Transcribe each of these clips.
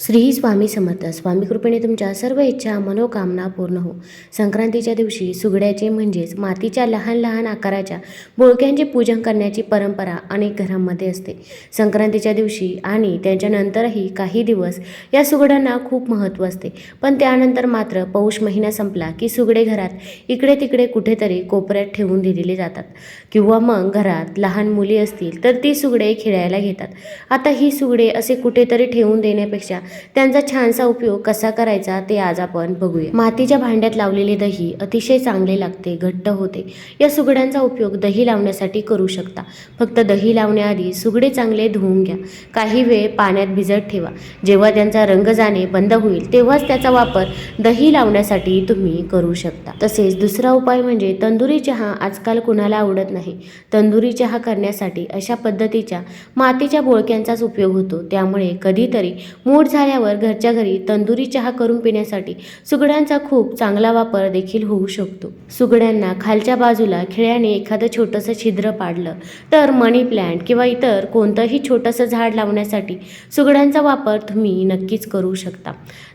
श्री स्वामी समर्थ. स्वामी कृपेने तुमच्या सर्व इच्छा मनोकामना पूर्ण हो. संक्रांतीच्या दिवशी सुगड्याचे म्हणजेच मातीच्या लहान लहान आकाराच्या बोळक्यांचे पूजन करण्याची परंपरा अनेक घरांमध्ये असते. संक्रांतीच्या दिवशी आणि त्याच्यानंतरही काही दिवस या सुगड्यांना खूप महत्त्व असते. पण त्यानंतर मात्र पौष महिना संपला की सुगडे घरात इकडे तिकडे कुठेतरी कोपऱ्यात ठेवून दिलेले जातात. किंवा मग घरात लहान मुली असतील तर ती सुगडे खेळायला घेतात. आता ही सुगडे असे कुठेतरी ठेवून देण्यापेक्षा त्यांचा छानसा उपयोग कसा करायचा ते आज आपण बघूया. मातीच्या भांड्यात लावलेले दही अतिशय चांगले लागते घट्ट होते. या सुगड्यांचा उपयोग दही लावण्यासाठी करू शकता. फक्त दही लावण्याआधी सुगडे चांगले धुवून घ्या. काही वेळ पाण्यात भिजत ठेवा. जेव्हा त्यांचा रंग जाणे बंद होईल तेव्हाच त्याचा वापर दही लावण्यासाठी तुम्ही करू शकता. तसेच दुसरा उपाय म्हणजे तंदुरी चहा आजकाल कुणाला आवडत नाही. तंदुरी चहा करण्यासाठी अशा पद्धतीच्या मातीच्या बोळक्यांचाच उपयोग होतो. त्यामुळे कधीतरी मूड झाल्यावर घरच्या घरी तंदुरी चहा करून पिण्यासाठी सुगड्यांचा खूप चांगला वापर देखील होऊ शकतो. सुगड्यांना खालच्या बाजूला खिळ्याने एखादं छोटंसं छिद्र पाडलं तर मनी प्लॅन्ट किंवा इतर कोणतंही छोटंसं झाड लावण्यासाठी सुगड्यांचा वापर तुम्ही नक्कीच करू शकता.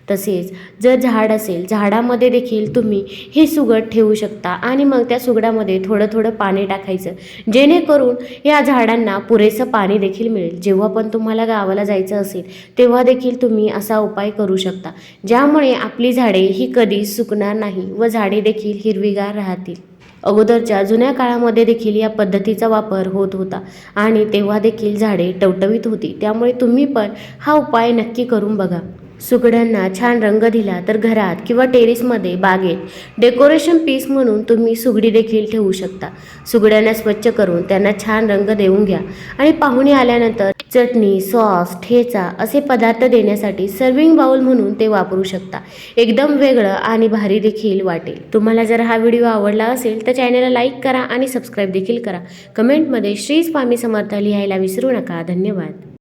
तसेच जर झाड असेल झाडामध्ये देखील तुम्ही हे सुगड ठेवू शकता आणि मग त्या सुगडामध्ये थोडं थोडं पाणी टाकायचं. जेणेकरून या झाडांना पुरेसं पाणी देखील मिळेल. जेव्हा पण तुम्हाला गावाला जायचं असेल तेव्हा देखील तुम्ही असा उपाय करू शकता. ज्यामुळे आपली झाडे ही कधीच सुकणार नाही व झाडे देखील हिरवीगार राहतील. अगोदरच्या जुन्या काळामध्ये देखील या पद्धतीचा वापर होत होता आणि तेव्हा देखील झाडे टवटवीत होती. त्यामुळे तुम्ही पण हा उपाय नक्की करून बघा. सुगड्यांना छान रंग दिला तर घरात किंवा टेरेसमध्ये बागेत डेकोरेशन पीस म्हणून तुम्ही सुगडी देखील ठेवू शकता. सुगड्यांना स्वच्छ करून त्यांना छान रंग देऊन घ्या. आणि पाहुणे आल्यानंतर चटणी सॉस ठेचा असे पदार्थ देण्यासाठी सर्विंग बाउल म्हणून ते वापरू शकता. एकदम वेगळं आणि भारी देखील वाटेल. तुम्हाला जर हा व्हिडिओ आवडला असेल तर चॅनलला लाईक करा आणि सबस्क्राईब देखील करा. कमेंटमध्ये श्री स्वामी समर्थ लिहायला विसरू नका. धन्यवाद.